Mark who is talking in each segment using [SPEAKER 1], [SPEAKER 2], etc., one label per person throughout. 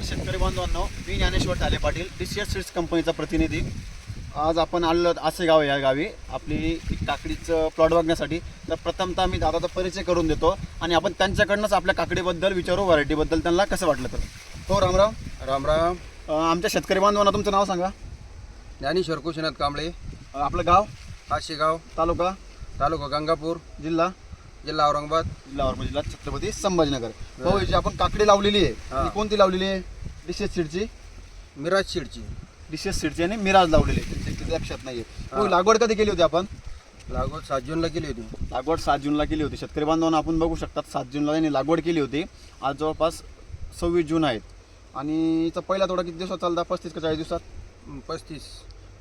[SPEAKER 1] शेतकरी बांधवांनो मी Dnyaneshwar Thale Patil D C S seeds कंपनीचा प्रतिनिधी. आज आपण आलो असे गाव आहे या गावी. आपली काकडीचं प्लॉट बघण्यासाठी. तर प्रथमतः मी दादाचा परिचय करून देतो आणि आपण त्यांच्याकडनंच आपल्या काकडीबद्दल विचारू व्हरायटीबद्दल त्यांना कसं वाटलं तर. हो रामराम.
[SPEAKER 2] राम राम
[SPEAKER 1] अं, आमच्या शेतकरी बांधवांना तुमचं नाव सांगा.
[SPEAKER 2] ज्ञानेश्वर कुशीनाथ कांबळे.
[SPEAKER 1] आपलं गाव?
[SPEAKER 2] आशेगाव.
[SPEAKER 1] तालुका?
[SPEAKER 2] तालुका गंगापूर.
[SPEAKER 1] जिल्हा?
[SPEAKER 2] जिल्हा औरंगाबाद.
[SPEAKER 1] जिल्हा औरंगाबाद जिल्हा छत्रपती संभाजीनगर. हो. जी आपण काकडी लावलेली आहे.
[SPEAKER 2] हा.
[SPEAKER 1] ती कोणती लावलेली आहे? डी सी एस सीडची?
[SPEAKER 2] मिराज शिडची
[SPEAKER 1] डी सी एस सीडची आणि मिराज लावलेली आहे. ते- ते लक्षात नाही
[SPEAKER 2] हा.
[SPEAKER 1] हो लागवड कधी केली होती आपण?
[SPEAKER 2] लागवड सात जूनला केली होती.
[SPEAKER 1] लागवड सात जूनला केली होती. शेतकरी बांधवांना आपण बघू शकतात सात जूनला त्यांनी लागवड केली होती. आज जवळपास सव्वीस जून आहेत. आणि पहिला थोडा किती दिवसात चालता पस्तीस का चाळीस दिवसात?
[SPEAKER 2] हं, पस्तीस.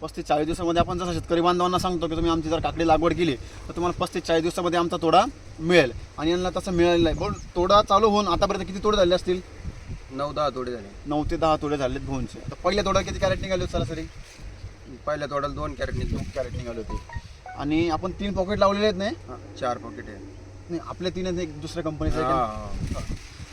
[SPEAKER 1] पस्तीस चाळीस दिवसामध्ये आपण जसं शेतकरी बांधवांना सांगतो की तुम्ही आमची जर काकडी लागवड केली तर तुम्हाला पस्तीस चाळीस दिवसामध्ये आमचा तोडा मिळेल. आणि यांना तसं मिळालेलं आहे बोल तोडा चालू होऊन आतापर्यंत किती तोडे झाले असतील?
[SPEAKER 2] नऊ दहा तोडे झाले.
[SPEAKER 1] नऊ ते दहा तोडे झालेत भोनचे तर पहिल्या तोडा किती कॅरेट निघाले होते सरासरी?
[SPEAKER 2] पहिल्या तोड्याला दोन कॅरेट निघतो
[SPEAKER 1] कॅरेट निघाले होते. आणि आपण तीन पॉकेट लावलेले आहेत नाही?
[SPEAKER 2] चार पॉकेट आहे
[SPEAKER 1] नाही आपले तीन आहेत एक दुसऱ्या कंपनीचे.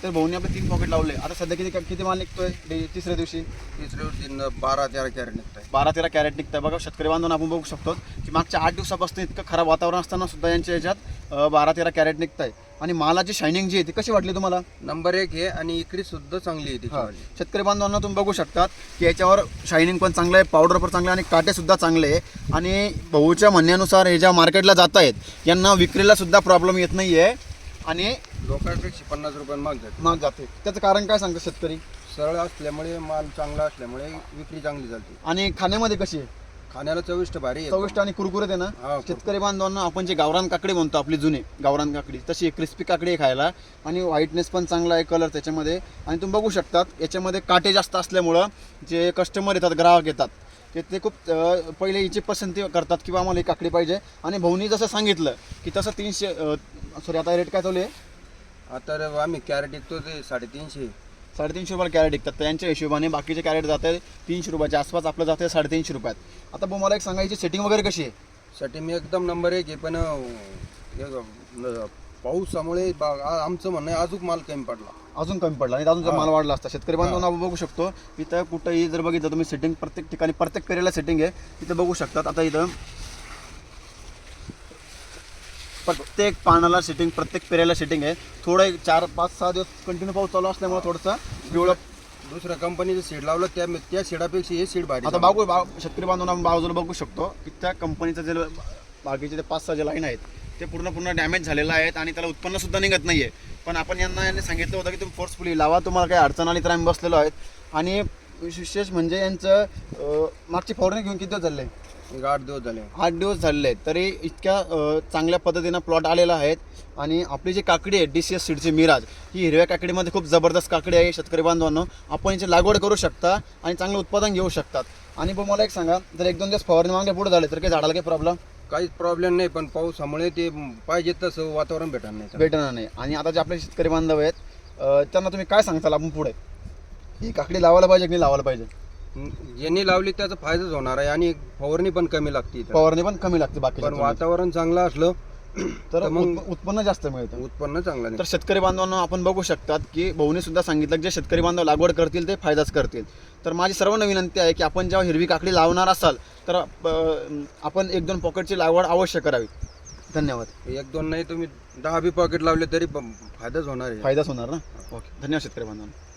[SPEAKER 1] तर भाऊनी आपले तीन पॉकेट लावले. आता सध्या किती किती माल निघतोय? डे- तिसऱ्या दिवशी.
[SPEAKER 2] तिसऱ्या दिवशी बारा तेरा कॅरेट निघत आहे
[SPEAKER 1] बारा तेरा कॅरेट निघतंय. बघा शेतकरी बांधून आपण बघू शकतो की मागच्या आठ दिवसापासून इतकं खराब वातावरण असताना सुद्धा यांच्या याच्यात अं, बारा तेरा कॅरेट निघत आहे आणि मालाची शायनिंग जी आहे ती कशी वाटली तुम्हाला?
[SPEAKER 2] नंबर एक आहे आणि इकडे सुद्धा चांगली आहे त्याची
[SPEAKER 1] शेतकरी बांधवांना तुम्ही बघू शकतात की याच्यावर शायनिंग पण चांगलं आहे पावडर पण चांगलं आहे आणि काटे सुद्धा चांगले आहे. आणि भाऊच्या म्हणण्यानुसार हे ज्या मार्केटला जात आहेत यांना विक्रीला सुद्धा प्रॉब्लेम येत नाही आहे आणि
[SPEAKER 2] लोकांपेक्षा पन्नास रुपये माग जाते.
[SPEAKER 1] महाग जाते. त्याचं कारण काय सांगतं शेतकरी?
[SPEAKER 2] सरळ असल्यामुळे माल चांगला असल्यामुळे विक्री चांगली चालते.
[SPEAKER 1] आणि खाण्यामध्ये कशी आहे?
[SPEAKER 2] खाण्याला चविष्ट भारी आहे.
[SPEAKER 1] चविष्ट आणि कुरकुरीत आहे ना?
[SPEAKER 2] हा.
[SPEAKER 1] शेतकरी बांधवांना आपण जे गावरान काकडी म्हणतो आपली जुनी गावरान काकडी तशी क्रिस्पी काकडी आहे खायला. आणि व्हाईटनेस पण चांगला आहे कलर त्याच्यामध्ये. आणि तुम्ही बघू शकतात याच्यामध्ये काटे जास्त असल्यामुळं जे कस्टमर येतात ग्राहक येतात ते ते खूप अं, पहिले हिची पसंती करतात किंवा आम्हाला ही काकडी पाहिजे. आणि भाऊनी जसं सांगितलं की तसं तीनशे सॉरी आता रेट काय चालू आहे?
[SPEAKER 2] आता रे आम्ही कॅरेट विकतो ते साडेतीनशे.
[SPEAKER 1] साडेतीनशे रुपयाला कॅरेट विकतात. तर यांच्या हिशोबाने बाकीचे कॅरेट जात आहे तीनशे रुपयाच्या आसपास आपलं जातं आहे साडेतीनशे रुपयात. आता भाऊ मला एक सांगायची सेटिंग वगैरे कशी आहे?
[SPEAKER 2] मी एकदम नंबर एक आहे पण अं, ग- न- पावसामुळे बा- आ- आमचं म्हणणं आहे अजून माल कमी पडला.
[SPEAKER 1] अजून कमी पडला आणि अजून. माल वाढला असता शेतकरी बांधवांना आपण बघू शकतो इथं कुठंही जर बघितलं तुम्ही सेटिंग प्रत्येक ठिकाणी प्रत्येक पेरेला सेटिंग आहे तिथं बघू शकतात. आता इथं प्रत्येक पानाला सेटिंग प्रत्येक पेरेला सेटिंग आहे. थोडं एक चार पाच सहा दिवस कंटिन्यू पाऊस चालू असल्यामुळे थोडंसं पिवळं
[SPEAKER 2] दुसऱ्या कंपनीचं सीड लावलं त्या त्या सीडापेक्षा हे सीड भारी
[SPEAKER 1] आता बागू बाग शेतकरी बांधवांना आपण बाजूला बघू शकतो की त्या कंपनीचं जे बाकीचे ते पाच सहा जे लाईन आहेत ते पूर्ण पूर्ण डॅमेज झालेलं आहेत आणि त्याला उत्पन्न सुद्धा निघत नाही आहे पण आपण यांना यांनी सांगितलं होतं की तुम्ही फोर्सफुली लावा तुम्हाला काही अडचण आली तर आम्ही बसलेलो आहेत. आणि विशेष म्हणजे यांचं मागची फवारणी घेऊन किती झाले?
[SPEAKER 2] एक आठ दिवस झाले.
[SPEAKER 1] आठ दिवस झालेले आहेत. तरी इतक्या अं, चांगल्या पद्धतीनं प्लॉट आलेला आहेत. आणि आपली जी काकडी आहे डी सी एस सीडची मिराज ही हिरव्या काकडीमध्ये खूप जबरदस्त काकडी आहे शेतकरी बांधवांनो. आपण याची लागवड करू शकता आणि चांगलं उत्पादन घेऊ शकतात. आणि पण मला एक सांगा जर एक दोन दिवस फवारणी मागल्या पुढे झाले तर काही झाडाला काही प्रॉब्लेम
[SPEAKER 2] काहीच प्रॉब्लेम नाही पण पावसामुळे ते पाहिजे तसं वातावरण भेटणार नाही.
[SPEAKER 1] भेटणार नाही. आणि आता जे आपले शेतकरी बांधव आहेत अं, त्यांना तुम्ही काय सांगताल आपण पुढे? ही काकडी लावायला पाहिजे की नाही लावायला पाहिजे?
[SPEAKER 2] ज्यांनी लावली त्याचा फायदाच होणार आहे आणि फवारणी पण कमी लागते इथं.
[SPEAKER 1] फवारणी पण कमी लागते बाकी
[SPEAKER 2] पण वातावरण चांगलं असलं
[SPEAKER 1] तर
[SPEAKER 2] तर मग-
[SPEAKER 1] उत्प- उत्पन्न जास्त मिळतं.
[SPEAKER 2] उत्पन्न चांगलं
[SPEAKER 1] तर शेतकरी बांधवांना आपण बघू शकतात की भाऊने सुद्धा सांगितलं की जे शेतकरी बांधव लागवड करतील ते फायदाच करतील. तर माझी सर्वांना विनंती आहे की आपण जेव्हा हिरवी काकडी लावणार असाल तर अं, आपण एक दोन पॉकेटची लागवड अवश्य करावी. धन्यवाद.
[SPEAKER 2] एक दोन नाही तुम्ही दहा बी पॉकेट लावले तरी फायदाच होणार आहे.
[SPEAKER 1] फायदाच होणार ना? ओके. धन्यवाद शेतकरी बांधवांना.